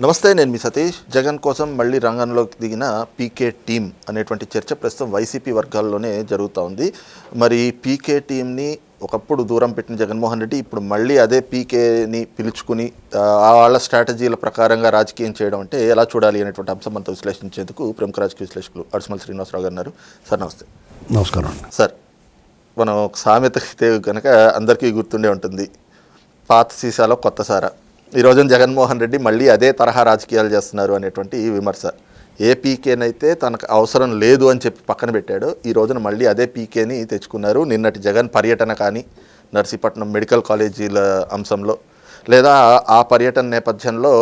నమస్తే నేను మీ సతీష్. జగన్ కోసం మళ్ళీ రంగంలోకి దిగిన పీకే టీం అనేటువంటి చర్చ ప్రస్తుతం వైసీపీ వర్గాల్లోనే జరుగుతూ ఉంది. మరి పీకే టీంని ఒకప్పుడు దూరం పెట్టిన జగన్మోహన్ రెడ్డి ఇప్పుడు మళ్ళీ అదే పీకేని పిలుచుకుని వాళ్ళ స్ట్రాటజీల ప్రకారంగా రాజకీయం చేయడం అంటే ఎలా చూడాలి అనేటువంటి అంశం మనతో విశ్లేషించేందుకు ప్రముఖ రాజకీయ విశ్లేషకులు అడుసుమల్ శ్రీనివాసరావు గారు ఉన్నారు. సార్ నమస్తే. నమస్కారం అండి. సార్ మనం ఒక సామెత కనుక అందరికీ గుర్తుండే ఉంటుంది. పాత సీసాలో కొత్త సారా? ఈ రోజున జగన్మోహన్ రెడ్డి మళ్ళీ అదే తరహా రాజకీయాలు చేస్తున్నారు అనేటువంటి ఈ విమర్శ. ఏ పీకేనైతే తనకు అవసరం లేదు అని చెప్పి పక్కన పెట్టాడు. ఈ రోజున మళ్ళీ అదే పీకేని తెచ్చుకున్నారు. నిన్నటి జగన్ పర్యటన కానీ నర్సీపట్నం మెడికల్ కాలేజీల అంశంలో లేదా ఆ పర్యటన నేపథ్యంలో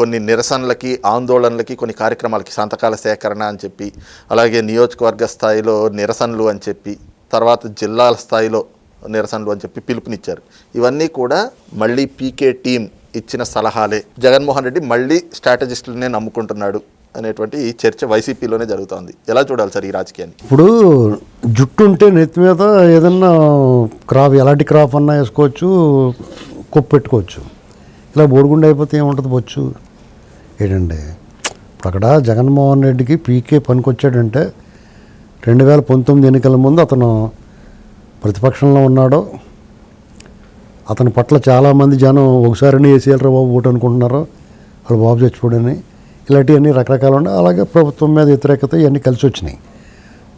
కొన్ని నిరసనలకి ఆందోళనలకి కొన్ని కార్యక్రమాలకి సంతకాల సేకరణ అని చెప్పి అలాగే నియోజకవర్గ స్థాయిలో నిరసనలు అని చెప్పి తర్వాత జిల్లాల స్థాయిలో నిరసనలు అని చెప్పి పిలుపునిచ్చారు. ఇవన్నీ కూడా మళ్ళీ పీకే టీం ఇచ్చిన సలహాలే. జగన్మోహన్ రెడ్డి మళ్ళీ స్ట్రాటజిస్టులనే నమ్ముకుంటున్నాడు అనేటువంటి ఈ చర్చ వైసీపీలోనే జరుగుతోంది. ఎలా చూడాలి సార్ ఈ రాజకీయాన్ని? ఇప్పుడు జుట్టు ఉంటే నెత్తి మీద ఏదన్నా క్రాప్ ఎలాంటి క్రాప్ అన్నా వేసుకోవచ్చు కుప్ప పెట్టుకోవచ్చు. ఇలా బోడిగుండు అయిపోతే ఏముంటుంది బొచ్చు? ఏంటండి ఇప్పుడు అక్కడ జగన్మోహన్ రెడ్డికి పీకే పనికొచ్చాడంటే రెండు వేల పంతొమ్మిది ఎన్నికల ముందు అతను ప్రతిపక్షంలో ఉన్నాడో అతని పట్ల చాలామంది జనం ఒకసారి వేసేయాలరా బాబు ఓటు అనుకుంటున్నారు? వాళ్ళు బాబు చచ్చిపోడని ఇలాంటివన్నీ రకరకాలు ఉన్నాయి. అలాగే ప్రభుత్వం మీద వ్యతిరేకత ఇవన్నీ కలిసి వచ్చినాయి.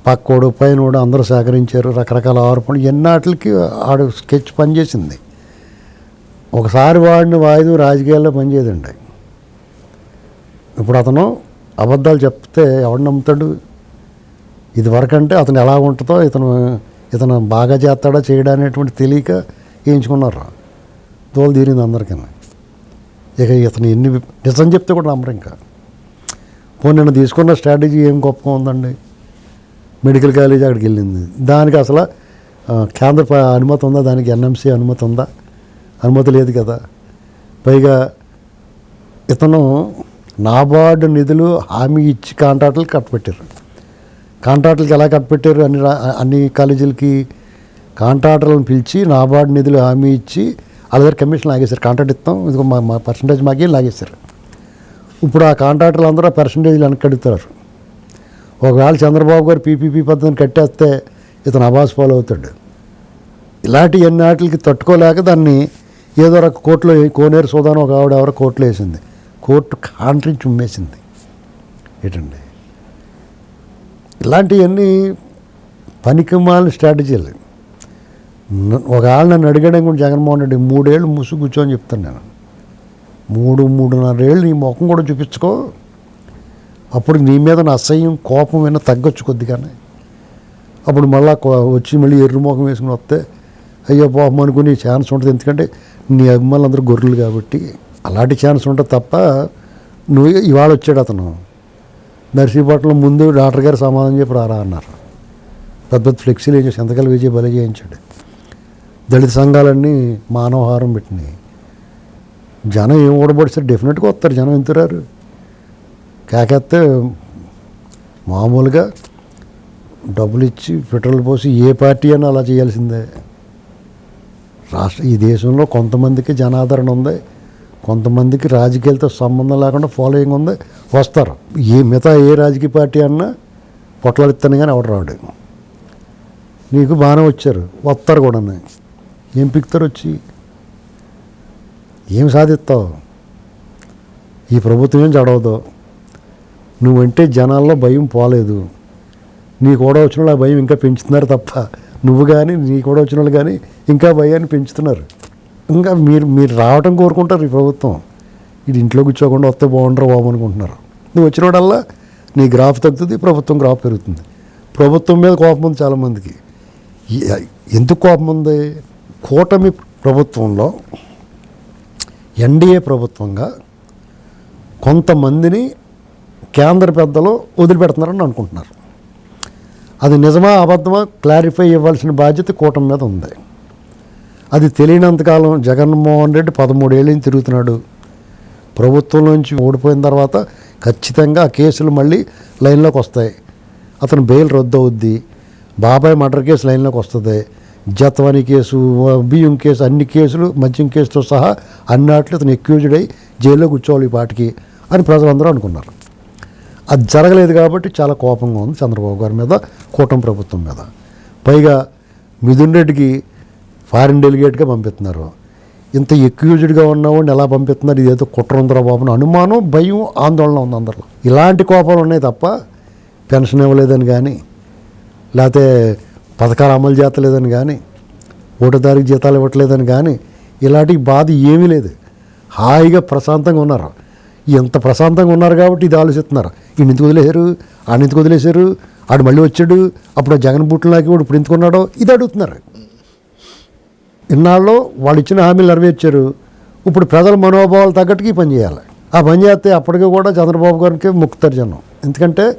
పక్కోడు పైనోడు అందరూ సహకరించారు. రకరకాల ఆరోపణలు. ఎన్నాటికి ఆడు స్కెచ్ పనిచేసింది ఒకసారి వాడిన వాయిదు రాజకీయాల్లో పనిచేయదండి ఇప్పుడు అతను అబద్ధాలు చెప్తే ఎవడు నమ్ముతాడు? ఇది వరకంటే అతను ఎలా ఉంటుందో ఇతను ఇతను బాగా చేస్తాడా చేయడా అనేటువంటి తెలియక వేయించుకున్నారు తోలు తీరింది అందరికీ ఇక ఇతను ఎన్ని నిజం చెప్తే కూడా నమ్మరు ఇంకా. పోనీ నేను తీసుకున్న స్ట్రాటజీ ఏం గొప్పగా ఉందండి? మెడికల్ కాలేజ్ అక్కడికి వెళ్ళింది. దానికి అసలు కేంద్ర అనుమతి ఉందా? దానికి ఎన్ఎంసీ అనుమతి ఉందా? అనుమతి లేదు కదా. పైగా ఇతను నాబార్డు నిధులు హామీ ఇచ్చి కాంట్రాక్టులు కట్టపెట్టారు కాంట్రాక్టులకి ఎలా కట్టపెట్టారు అన్ని అన్ని కాలేజీలకి కాంట్రాక్టర్లను పిలిచి నాబార్డు నిధులు హామీ ఇచ్చి వాళ్ళ దగ్గర కమిషన్ లాగేశారు. కాంట్రాక్ట్ ఇస్తాం ఇదిగో మా మా పర్సంటేజ్ మాకే లాగేశారు. ఇప్పుడు ఆ కాంట్రాక్టర్లు అందరూ ఆ పర్సంటేజ్లు వెనక్కి కడుగుతారు ఒకవేళ చంద్రబాబు గారు పీపీపీ పద్ధతిని కట్టేస్తే ఇతను అబాస్ ఫాలో అవుతాడు. ఇలాంటి ఎన్నాటికి తట్టుకోలేక దాన్ని ఏదో ఒక కోర్టులో కోనేరు సోదాను ఒక ఆవిడ ఎవరో కోర్టులో వేసింది. కోర్టు కాంట్రించి ఉమ్మేసింది ఏంటండి? ఇలాంటివన్నీ పనికిమాలిన స్ట్రాటజీలు ఒకవేళ నన్ను అడిగాడు కూడా జగన్మోహన్ రెడ్డి మూడేళ్ళు ముసు కూర్చోని చెప్తాను నేను. మూడు మూడున్నర ఏళ్ళు నీ ముఖం కూడా చూపించుకో. అప్పుడు నీ మీద నా అసహ్యం కోపం అయినా తగ్గొచ్చు కొద్దిగానే. అప్పుడు మళ్ళా వచ్చి మళ్ళీ ఎర్ర ముఖం వేసుకుని వస్తే అయ్యో పాపం అనుకుని ఛాన్స్ ఉంటుంది. ఎందుకంటే నీ అభిమానులు అందరూ గొర్రెలు కాబట్టి అలాంటి ఛాన్స్ ఉంటుంది తప్ప నువ్వు ఇవాళ వచ్చాడు అతను. నర్సీపట్నం ముందు డాక్టర్ గారు సమాధానం చెప్పి రారా అన్నారు. పెద్ద పెద్ద ఫ్లెక్సీలు ఏం చేసి ఎంతకాలం విజయ బలి చేయించాడు. దళిత సంఘాలన్నీ మానవహారం పెట్టినాయి. జనం ఏం ఓడబడిస్తారు డెఫినెట్గా వస్తారు. జనం ఎంతురారు కాకపోతే మామూలుగా డబ్బులు ఇచ్చి పెట్రోల్ పోసి ఏ పార్టీ అయినా అలా చేయాల్సిందే. రాష్ట్ర ఈ దేశంలో కొంతమందికి జనాదరణ ఉంది. కొంతమందికి రాజకీయాలతో సంబంధం లేకుండా ఫాలోయింగ్ ఉంది. వస్తారు. ఏ మిగతా ఏ రాజకీయ పార్టీ అన్నా పొట్లాడిస్తాను కానీ ఎవడు రాడు. నీకు బాగానే వచ్చారు. వస్తారు కూడా ఏం పిక్తారు వచ్చి? ఏం సాధిస్తావు? ఈ ప్రభుత్వం ఏం చడవదు నువ్వంటే జనాల్లో భయం పోలేదు. నీ కూడా వచ్చిన వాళ్ళు ఆ భయం ఇంకా పెంచుతున్నారు తప్ప నువ్వు కానీ నీ కూడా వచ్చిన వాళ్ళు కానీ ఇంకా భయాన్ని పెంచుతున్నారు. ఇంకా మీరు మీరు రావటం కోరుకుంటారు ఈ ప్రభుత్వం. ఇది ఇంట్లో కూర్చోకుండా వస్తే బాగుంటారు బాబు అనుకుంటున్నారు. నువ్వు వచ్చినోడల్లా నీ గ్రాఫ్ తగ్గుతుంది ప్రభుత్వం గ్రాఫ్ పెరుగుతుంది. ప్రభుత్వం మీద కోపం ఉంది చాలామందికి. ఎందుకు కోపం ఉంది? కూటమి ప్రభుత్వంలో ఎన్డీఏ ప్రభుత్వంగా కొంతమందిని కేంద్ర పెద్దలు వదిలిపెడుతున్నారని అనుకుంటున్నారు. అది నిజమా అబద్ధమా క్లారిఫై ఇవ్వాల్సిన బాధ్యత కూటమి మీద ఉంది. అది తెలియనంతకాలం జగన్మోహన్ రెడ్డి పదమూడేళ్ళు తిరుగుతున్నాడు. ప్రభుత్వం నుంచి ఓడిపోయిన తర్వాత ఖచ్చితంగా ఆ కేసులు మళ్ళీ లైన్లోకి వస్తాయి. అతను బెయిల్ రద్దు అవుద్ది. బాబాయ్ మర్డర్ కేసు లైన్లోకి వస్తుంది. జత్వాని కేసు బియ్యం కేసు అన్ని కేసులు మద్యం కేసుతో సహా అన్నాట్లు అతను ఎక్యూజ్డ్ అయి జైల్లో కూర్చోవాలి ఈ పాటికి అని ప్రజలందరూ అనుకున్నారు. అది జరగలేదు కాబట్టి చాలా కోపంగా ఉంది చంద్రబాబు గారి మీద కూటమి ప్రభుత్వం మీద. పైగా మిథున్ రెడ్డికి ఫారిన్ డెలిగేట్గా పంపిస్తున్నారు. ఇంత ఎక్యూజ్డ్గా ఉన్నవాడిని ఎలా పంపిస్తున్నారు? ఇదేదో కుట్ర బాబును అనుమానం భయం ఆందోళన ఉంది అందరిలో. ఇలాంటి కోపాలు ఉన్నాయి తప్ప పెన్షన్ ఇవ్వలేదని కానీ లేకపోతే పథకాలు అమలు చేస్తలేదని కానీ ఓటదారికి జీతాలు ఇవ్వట్లేదని కానీ ఇలాంటి బాధ ఏమీ లేదు. హాయిగా ప్రశాంతంగా ఉన్నారు. ఎంత ప్రశాంతంగా ఉన్నారు కాబట్టి ఇది ఆలోచిస్తున్నారు. ఈయన ఎందుకు వదిలేశారు? ఆయన ఎందుకు వదిలేశారు? ఆడు మళ్ళీ వచ్చాడు. అప్పుడు జగన్ బుట్టలాకి వాడు ఇప్పుడు ఎందుకున్నాడో ఇది అడుగుతున్నారు. ఇన్నాళ్ళు వాళ్ళు ఇచ్చిన హామీలు నెరవేర్చారు. ఇప్పుడు ప్రజల మనోభావాలు తగ్గట్టుకి పనిచేయాలి ఆ పని చేస్తే అప్పటికి కూడా చంద్రబాబు గారికి ముక్తారు జనం. ఎందుకంటే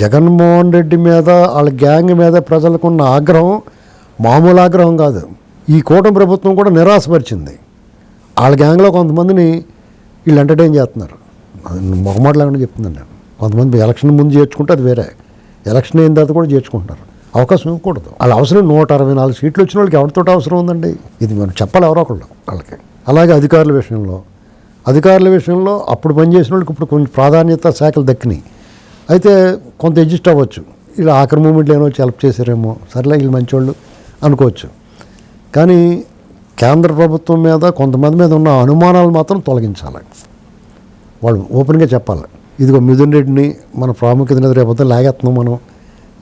జగన్మోహన్ రెడ్డి మీద వాళ్ళ గ్యాంగ్ మీద ప్రజలకున్న ఆగ్రహం మామూలు ఆగ్రహం కాదు. ఈ కూటమి ప్రభుత్వం కూడా నిరాశపరిచింది. వాళ్ళ గ్యాంగ్లో కొంతమందిని వీళ్ళు ఎంటర్టైన్ చేస్తున్నారు. మొహమాట లేకుండా చెప్తున్నాను నేను. కొంతమంది ఎలక్షన్ ముందు చేర్చుకుంటే అది వేరే. ఎలక్షన్ అయిన తర్వాత కూడా చేర్చుకుంటారు అవకాశం ఇవ్వకూడదు. వాళ్ళ అవసరం నూట అరవై నాలుగు సీట్లు వచ్చిన వాళ్ళకి ఎవరితో అవసరం ఉందండి? ఇది మనం చెప్పాలి ఎవరో ఒకళ్ళు వాళ్ళకి. అలాగే అధికారుల విషయంలో. అధికారుల విషయంలో అప్పుడు పనిచేసిన వాళ్ళకి ఇప్పుడు కొంచెం ప్రాధాన్యత శాఖలు దక్కినాయి. అయితే కొంత ఎడ్జిస్ట్ అవ్వచ్చు. ఇలా ఆఖరి మూమెంట్లో ఏమో హెల్ప్ చేశారేమో సర్లే వీళ్ళు మంచివాళ్ళు అనుకోవచ్చు. కానీ కేంద్ర ప్రభుత్వం మీద కొంతమంది మీద ఉన్న అనుమానాలు మాత్రం తొలగించాలి. వాళ్ళు ఓపెన్గా చెప్పాలి. ఇదిగో మిథున్ రెడ్డిని మన ప్రాముఖ్యత మీద రేపొద్దు లాగేస్తున్నాం మనం.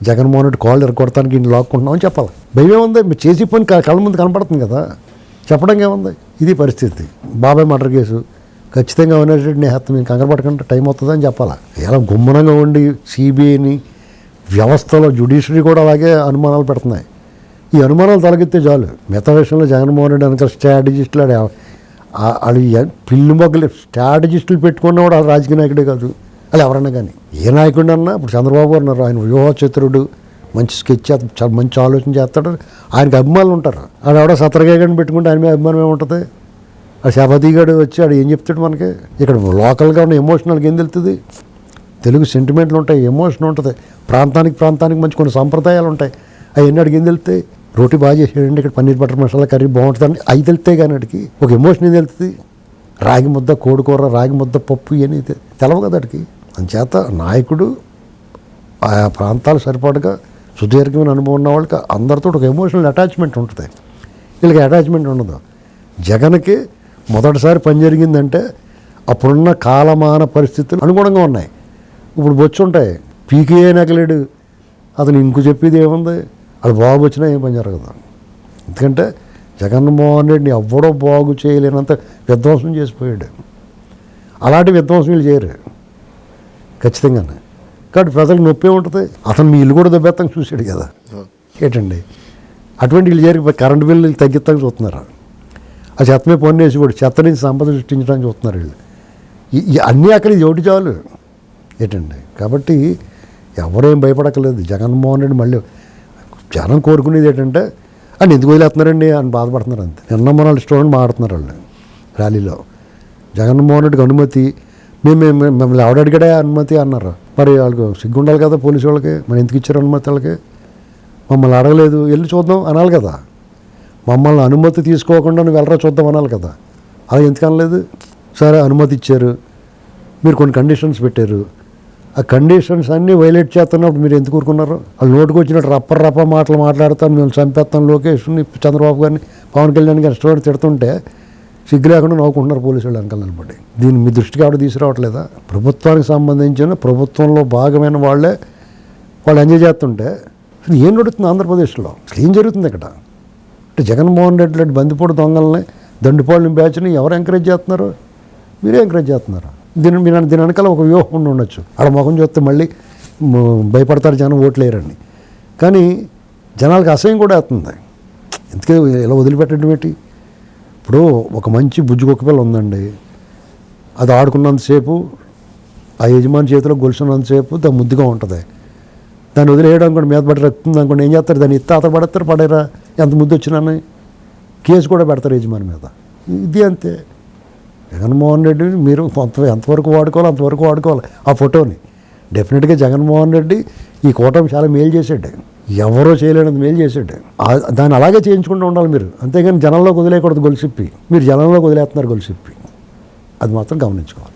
జగన్మోహన్ రెడ్డి కాళ్ళు ఎరగొడతానికి ఈయన లాక్కుంటున్నాం అని చెప్పాలి. భయం ఉంది మీరు చేసి పని క- కళ్ళ ముందు కనపడుతుంది కదా. చెప్పడం ఏముంది ఇది పరిస్థితి. బాబాయ్ మర్డర్ కేసు. ఖచ్చితంగా అవినాష్ హత్య కంగారు పడకుండా టైం అవుతుందని చెప్పాలా? ఇలా గుమ్మనంగా ఉండి సిబిఐని వ్యవస్థలో జ్యుడిషియరీ కూడా అలాగే అనుమానాలు పెడుతున్నాయి. ఈ అనుమానాలు తొలగిస్తే చాలు. మిగతా విషయంలో జగన్మోహన్ రెడ్డి వెనక స్ట్రాటజిస్టులు ఆడ వాళ్ళు పిల్లి మొగ్గలు స్ట్రాటజిస్టులు పెట్టుకున్నవాడు కూడా రాజకీయ నాయకుడే కాదు. అలా ఎవరన్నా కానీ. ఏ నాయకుడు అన్నా ఇప్పుడు చంద్రబాబు గారు ఉన్నారు. ఆయన వ్యూహ చతురుడు మంచి స్కెచ్ చేస్తాడు చాలా మంచి ఆలోచన చేస్తాడు. ఆయనకు అభిమానులు ఉంటారు. ఆడ ఎవడో సత్రగాయని పెట్టుకుంటే ఆయన మీద అభిమానం ఏముంటుంది? ఆ శాపతిగాడు వచ్చి ఆడు ఏం చెప్తాడు మనకి? ఇక్కడ లోకల్గా ఉన్న ఎమోషనల్కి ఏం తెలుస్తుంది తెలుగు సెంటిమెంట్లు ఉంటాయి ఎమోషన్ ఉంటుంది. ప్రాంతానికి ప్రాంతానికి మంచి కొన్ని సంప్రదాయాలు ఉంటాయి. అవన్నీ అడిగి ఏం తెలుస్తాయి రోటీ బాగా చేసేయండి ఇక్కడ పన్నీర్ బటర్ మసాలా కర్రీ బాగుంటుందని అవి తెలుస్తాయి కానీ అడిగి ఒక ఎమోషన్ ఏం తెలుస్తుంది రాగి ముద్ద కోడికూర రాగి ముద్ద పప్పు ఇవన్నీ తెలవు కదా అడిగి అంచేత నాయకుడు ఆయా ప్రాంతాలు సరిపడగా సుదీర్ఘమైన అనుభవం ఉన్న వాళ్ళకి అందరితో ఒక ఎమోషనల్ అటాచ్మెంట్ ఉంటుంది. వీళ్ళకి అటాచ్మెంట్ ఉండదు. జగన్కి మొదటిసారి పని జరిగిందంటే అప్పుడున్న కాలమాన పరిస్థితులు అనుగుణంగా ఉన్నాయి. ఇప్పుడు బొచ్చు ఉంటాయి. పీకే నగలేడు అతను ఇంకు చెప్పేది ఏముంది? అది బాగు వచ్చినా ఏం పని జరగదు. ఎందుకంటే జగన్మోహన్ రెడ్డిని ఎవ్వడో బాగు చేయలేనంత విధ్వంసం చేసిపోయాడు. అలాంటి విధ్వంసం వీళ్ళు చేయరు. ఖచ్చితంగానే. కాబట్టి ప్రజలకు నొప్పి ఉంటుంది. అతను మీ ఇల్లు కూడా దెబ్బెత్తానికి చూశాడు కదా. ఏంటండి? అటువంటి వీళ్ళు చేరి కరెంటు బిల్లు తగ్గిస్తానికి చూస్తున్నారు. ఆ చెత్తమే పొన్నేసి కూడా చెత్త నుంచి సంపద సృష్టించడానికి చూస్తున్నారు వీళ్ళు. ఈ- అన్నీ అక్కడ ఇది ఒకటి చాలు. ఏంటండి? కాబట్టి ఎవరేం భయపడక్కర్లేదు. జగన్మోహన్ రెడ్డి మళ్ళీ జనం కోరుకునేది ఏంటంటే అని ఎందుకు వదిలేస్తున్నారండి? అని బాధపడుతున్నారు అంతే. నిన్న మన స్టూడెంట్ మాట్లాడుతున్నారు వాళ్ళు ర్యాలీలో. జగన్మోహన్ రెడ్డికి అనుమతి మేము మేము మిమ్మల్ని ఎవడడిగాడే అనుమతి? అన్నారు. మరి వాళ్ళకి సిగ్గుండాలి కదా పోలీసు వాళ్ళకి? మరి ఎందుకు ఇచ్చారు అనుమతి వాళ్ళకి? మమ్మల్ని అడగలేదు. వెళ్ళి చూద్దాం అనాలి కదా. మమ్మల్ని అనుమతి తీసుకోకుండా నువ్వు వెళ్ళరా చూద్దాం అనాలి కదా. అది ఎందుకు అనలేదు? సరే అనుమతి ఇచ్చారు. మీరు కొన్ని కండిషన్స్ పెట్టారు. ఆ కండిషన్స్ అన్నీ వైలేట్ చేస్తున్నప్పుడు మీరు ఎందుకు ఊరుకున్నారు? వాళ్ళు నోటుకు వచ్చినట్టు రప్ప రప్ప మాటలు మాట్లాడతాను మేము చంపేస్తాం లోకేష్ని చంద్రబాబు గారిని పవన్ కళ్యాణ్ గారిని స్టోర్ తిడుతుంటే సిగ్గు లేకుండా నవ్వుకుంటున్నారు పోలీసు వాళ్ళు వెనకాల నిలబడి. దీన్ని మీ దృష్టికి ఆవిడ తీసుకురావట్లేదా? ప్రభుత్వానికి సంబంధించిన ప్రభుత్వంలో భాగమైన వాళ్ళే వాళ్ళు ఎంజాయ్ చేస్తుంటే ఏం నడుస్తుంది ఆంధ్రప్రదేశ్లో? ఏం జరుగుతుంది ఇక్కడ? అంటే జగన్మోహన్ రెడ్డి లాంటి బందిపోటు దొంగల్ని దండిపోళ్ళని బ్యాచ్ని ఎవరు ఎంకరేజ్ చేస్తున్నారు? మీరే ఎంకరేజ్ చేస్తున్నారు. దీని మీ దీని వెనకాల ఒక వ్యూహం ఉండి ఉండొచ్చు. అక్కడ ముఖం చూస్తే మళ్ళీ భయపడతారు జనం ఓట్లేరని కానీ జనాలకు అసహ్యం కూడా అవుతుంది ఎందుకే ఇలా వదిలిపెట్టడం ఏంటి? ఇప్పుడు ఒక మంచి బుజ్జి కుక్క పిల్ల ఉందండి. అది ఆడుకున్నంతసేపు ఆ యజమాని చేతిలో గొలుసున్నంతసేపు దా ముద్దుగా ఉంటుంది. దాన్ని వదిలేయడం కూడా మీద పడి రక్తుంది అనుకోండి ఏం చేస్తారు? దాన్ని ఇత్త అత పడతారు పడేరా? ఎంత ముద్దు వచ్చినాని కేసు కూడా పెడతారు యజమాని మీద. ఇది అంతే. జగన్మోహన్ రెడ్డి మీరు కొంత ఎంతవరకు వాడుకోవాలి అంతవరకు వాడుకోవాలి ఆ ఫోటోని. డెఫినెట్గా జగన్మోహన్ రెడ్డి ఈ కూటమి చాలా మేలు చేసాడు ఎవరో చేయలేనంత మేలు చేసాడు దాన్ని అలాగే చేయించుకుంటూ ఉండాలి మీరు. అంతేగాని జనంలోకి వదిలేయకూడదు గొలుసిప్పి మీరు జనంలోకి వదిలేస్తున్నారు గొలుసిప్పి అది మాత్రం గమనించుకోవాలి.